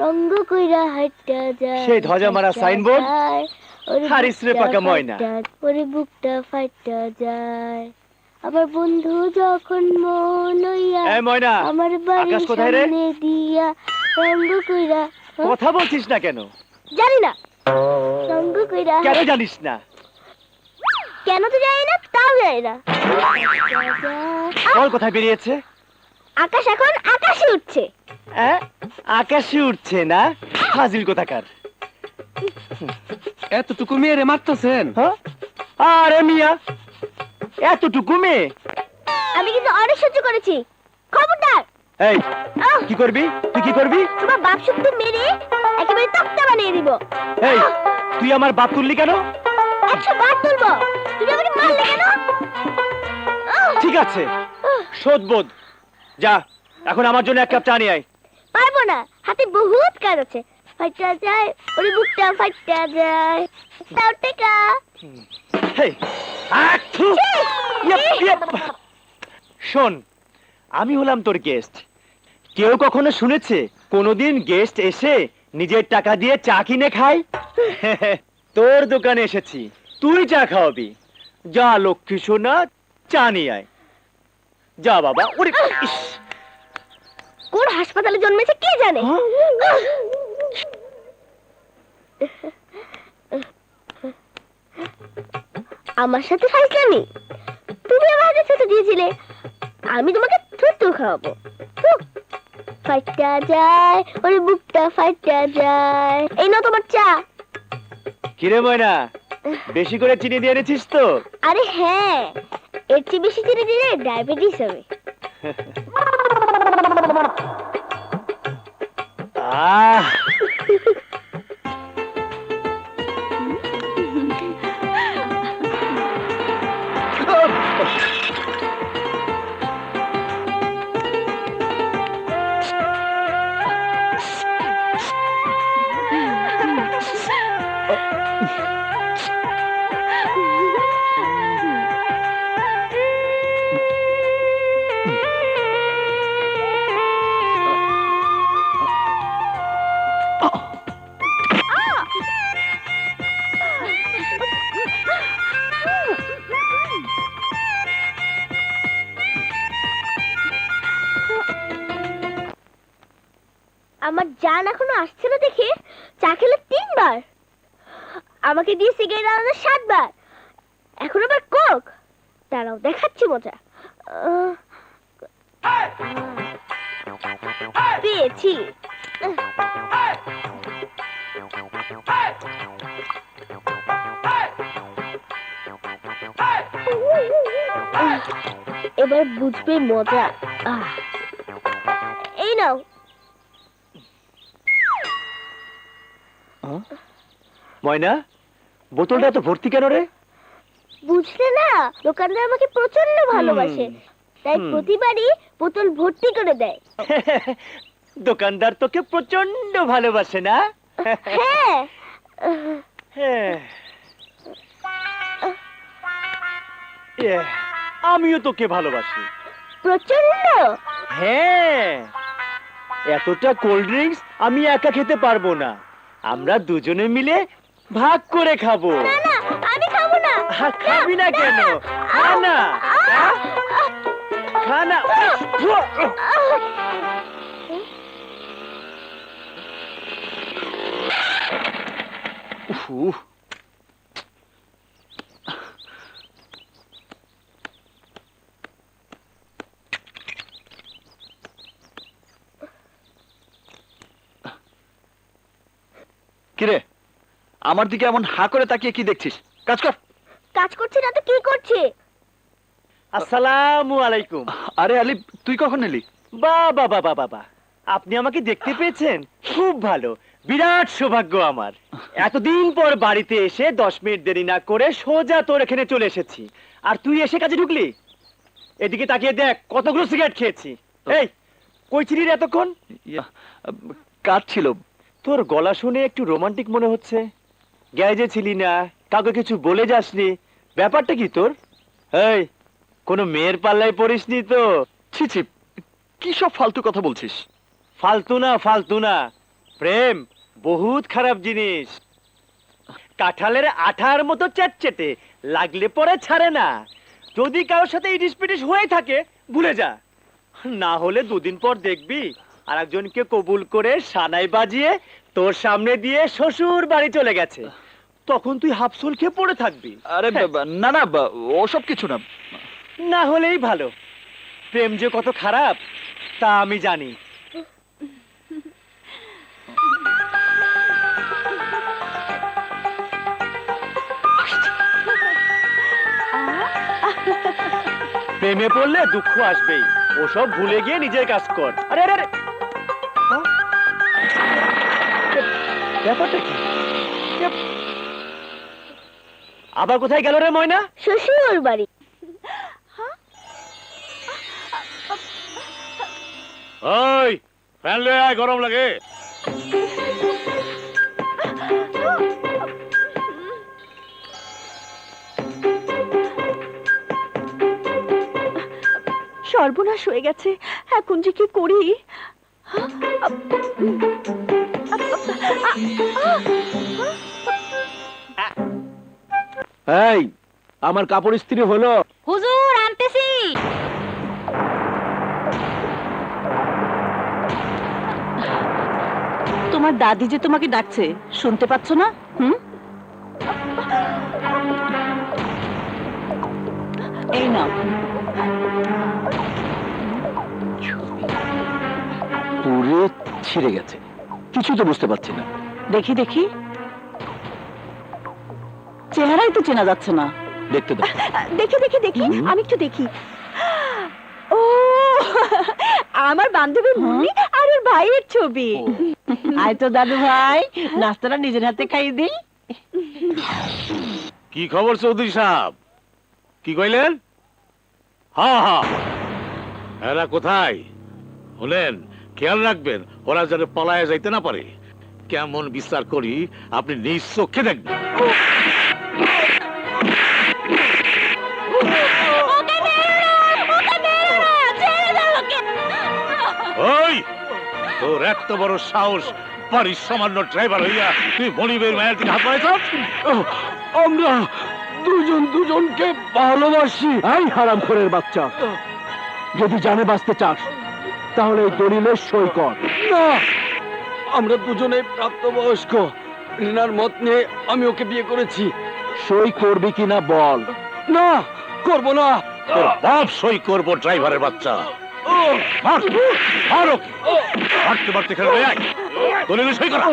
রঙ্গ কইরা হাইটা যায় সেই ধ্বজা মারা সাইনবোর্ড, হারিস রে পাকা ময়না। ওরে বুকটা ফাইটা যায়। আমার বন্ধু যখন মন হইয়া আমার বাড়ির? সামনে দিয়া রঙ্গ কইরা হ্যাঁ? কথা বলছিস না কেন? জানি না। রঙ্গ কইরা কেন জানিস না? কেন তো জানি না তাও জানি না। কোথায় বেরিয়েছে? আকাশ এখন আকাশে উঠছে। আকাশে উঠছে না? ফাজিল কোথাকার? এতটুকু মেয়েরে মারতেছেন। হ্যাঁ আরে মিয়া এতটুকু মেয়ে? আমি কিন্তু অনেক সহ্য করেছি। খবরদার! এই! কি করবি? তুই কি করবি? তোমার বাপ শুদ্ধ মেরে একেবারে তক্তা বানিয়ে দিব। এই তুই আমার বাপ তুললি কেন? একশো বার তুলবো। তুমি আমাকে মারলে কেন? ঠিক আছে। আহ! শোধবোধ। যা এখন আমার জন্য এক কাপ চা নিয়ে আয়। পারব না হাতে বহুত কাজ আছে। ফাইটা যায় ওরে বুকটা ফাইটা যায়। তাও টেকা। হেই, ইয়েপ, ইয়েপ। শোন আমি হলাম তোর গেস্ট কেউ কখনো শুনেছে কোনোদিন গেস্ট এসে নিজের টাকা দিয়ে চা কিনে খায়? তোর দোকানে এসেছি তুই চা খাওয়াবি। যা লক্ষ্মী সোনা চা নিয়ে আয়। যা বাবা ওরে ইস, কোন হাসপাতালে জন্মেছে কে জানে? হ্যাঁ? আমার সাথে ফাইসলামি তুমি আমার হাতে ছুটে দিয়েছিলে। আমি তোমাকে থুতু খাওয়াবো। ফাইটা যায় ওরে বুকটা ফাইটা যায়। এই নাও তোমার চা। কিরে ময়না বেশি করে চিনি দিয়ে এনেছিস তো? আরে হ্যাঁ। এর চেয়ে বেশি চিনি দিলে ডায়াবেটিস হবে। আহ! আমার জান এখনও আসছে না দেখে চা খেলে তিনবার। আমাকে দিয়ে সিগারেট আলাদা সাতবার। এখন আবার কোক। দাঁড়াও, দেখাচ্ছি মজা। পেয়েছি। এবার বুঝবে মজা। এই নাও। ময়না বোতলটা তো ভর্তি কেন রে? বুঝলে না দোকানদার আমাকে প্রচণ্ড ভালোবাসে। তাই প্রতিবারই বোতল ভর্তি করে দেয়। দোকানদার তোকে প্রচণ্ড ভালোবাসে না? হ্যাঁ। হ্যাঁ। আমিও তোকে ভালোবাসি। প্রচণ্ড হ্যাঁ। এতটা কোল্ড ড্রিঙ্কস আমি একা খেতে পারব না। আমরা দুজনে মিলে ভাগ করে খাব। আমি খাব না। খাবি না কেন? খানা আহ, আহ, খা না। আহ, উফ, কিরে? আমার দিকে এমন হা করে তাকিয়ে কি দেখছিস? কাজ কর। কাজ করছে না তো কি করছে? আসসালামু আলাইকুম। আরে আলি তুই কখন এলি? বাবা বাবা বাবা আপনি আমাকে দেখতে পেয়েছেন? খুব ভালো। বিরাট সৌভাগ্য আমার। এতদিন পর বাড়িতে এসে দশ মিনিট দেরি না করে সোজা তোর এখানে চলে এসেছি। আর তুই এসে কাজে ঢুকলি? এদিকে তাকিয়ে দেখ কতগুলো সিগারেট খেয়েছি। এই কই ছিলি রে এতক্ষণ? কাজ ছিল। তোর গলা শুনে একটু রোমান্টিক মনে হচ্ছে। গ্যারেজে ছিলি না, কাউকে কিছু বলে যাসনি। ব্যাপারটা কি তোর? এই, কোনো মেয়ের পাল্লায় পড়িসনি তো? কি সব ফালতু কথা বলছিস? ফালতু না ফালতু না। প্রেম, বহুত খারাপ জিনিস। কাঁঠালের আঠার মতো চ্যাটচেটে লাগলে পরে ছাড়ে না। যদি কারোর সাথে ইটিস পিটিস হয়ে থাকে, ভুলে যা। না হলে দুদিন পর দেখবি। আর একজনকে কবুল করে সানাই বাজিয়ে তোর সামনে দিয়ে শ্বশুর বাড়ি চলে গেছে। তখন তুই হাফসুল খেয়ে পড়ে থাকবি। আরে হ্যাঁ। না না ওসব কিছু না। না হলেই ভালো। প্রেম যে কত খারাপ তা আমি জানি। প্রেমে পড়লে দুঃখ আসবেই। ওসব ভুলে গিয়ে নিজের কাজ কর। আরে আরে! ব্যাপারটা কি? আবার কোথায় গেল রে ময়না? শ্বশুর বাড়ি ওই ফ্যান লয়ে আয় গরম লাগে। সর্বনাশ হয়ে গেছে। এখন যে কি করি? এই আমার কাপড় ইস্ত্রি হলো। হুজুর আনতেছি। তোমার দাদি যে তোমাকে ডাকছে শুনতে পাচ্ছ না? হুম? পুরে ছিঁড়ে গেছে। কিছু তো বুঝতে পারছি না। দেখি দেখি। চেহারাই তো চেনা যাচ্ছে না। দেখতে দাও। দেখি দেখি দেখি। আমি একটু দেখি। ও আমার বান্ধবী মুন্নি আর ওর ভাইয়ের ছবি। আয় তো দাদু ভাই নাস্তাটা নিজের হাতে খাইয়ে দিই। কি খবর চৌধুরী সাহেব? কি কইলেন? হ্যাঁ হ্যাঁ এরা কোথায়? হলেন খেয়াল রাখবেন ওরা যেন পলায় যাইতে না পারে। কেমন বিচার করি আপনি নিজ চোখে দেখবেন। ওই তোর এত বড় সাহস বাড়ির সামান্য ড্রাইভার হইয়া তুই মনিবের মায়ের দিকে হাত বাড়াইছ? আমরা দুজন দুজনকে ভালোবাসি। আই হারাম খোরের বাচ্চা যদি জানে বাঁচতে চাস তাহলে এই দলিলে সই কর না আমরা দুজনে প্রাপ্তবয়স্ক। রিনার মত নিয়ে আমি ওকে বিয়ে করেছি। সই করবি কিনা বল। না করব না। তোর বাপ সই করব ড্রাইভারের বাচ্চা। মার মার ওকে। মারতে মারতে খেলে দলিলে সই করা।